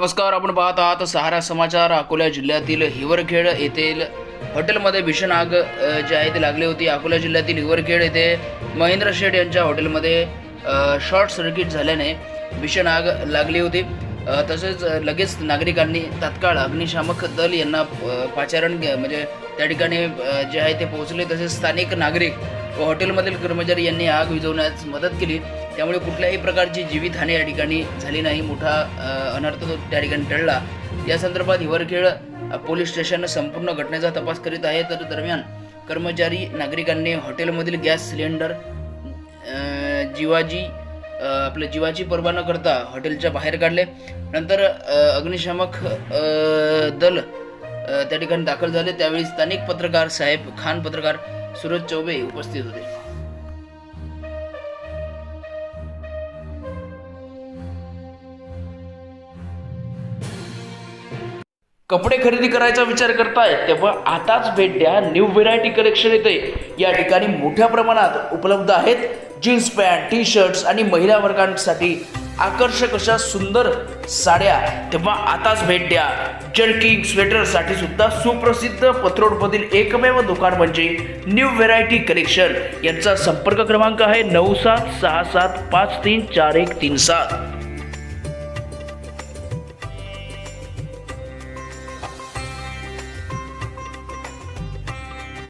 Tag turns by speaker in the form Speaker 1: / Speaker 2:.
Speaker 1: नमस्कार आपण पाहत आहात सहारा समाचार. अकोला जिल्ह्यातील हिवरखेड येथील हॉटेलमध्ये भीषण आग जी आहे ती लागली होती. अकोला जिल्ह्यातील हिवरखेड येथे महेंद्र शेठ यांच्या हॉटेलमध्ये शॉर्ट सर्किट झाल्याने भीषण आग लागली होती. तसेच लगेच नागरिकांनी तात्काळ अग्निशामक दल यांना पाचारण म्हणजे त्या ठिकाणी जे आहे ते पोहोचले. तसेच स्थानिक नागरिक व हॉटेलमधील कर्मचारी यांनी आग विझवण्यास मदत केली. त्यामुळे कुठल्याही प्रकारची जीवितहानी या ठिकाणी झाली नाही. मोठा अनर्थ तो त्या ठिकाणी टळला. या संदर्भात हिवरखेळ पोलीस स्टेशन संपूर्ण घटनेचा तपास करीत आहे. तर दरम्यान कर्मचारी नागरिकांनी हॉटेलमधील गॅस सिलेंडर जीवाजी आपल्या जीवाची पर्वा न करता हॉटेलच्या बाहेर काढले. नंतर अग्निशामक दल त्या ठिकाणी दाखल झाले. त्यावेळी स्थानिक पत्रकार साहेब खान पत्रकार सूरज चौबे उपस्थित होते. कपडे खरेदी करायचा विचार करताय तेव्हा आताच भेट द्या. न्यू व्हेरायटी कलेक्शन येते. या ठिकाणी मोठ्या प्रमाणात उपलब्ध आहेत जीन्स पॅन्ट टी शर्ट्स आणि महिला वर्गांसाठी आकर्षक अशा सुंदर साड्या. तेव्हा आताच भेट द्या. जर्किंग स्वेटरसाठी सुद्धा सुप्रसिद्ध पथरोडमधील एकमेव दुकान म्हणजे न्यू व्हेरायटी कलेक्शन यांचा संपर्क क्रमांक आहे नऊ सात सहा सात पाच तीन चार एक तीन सात.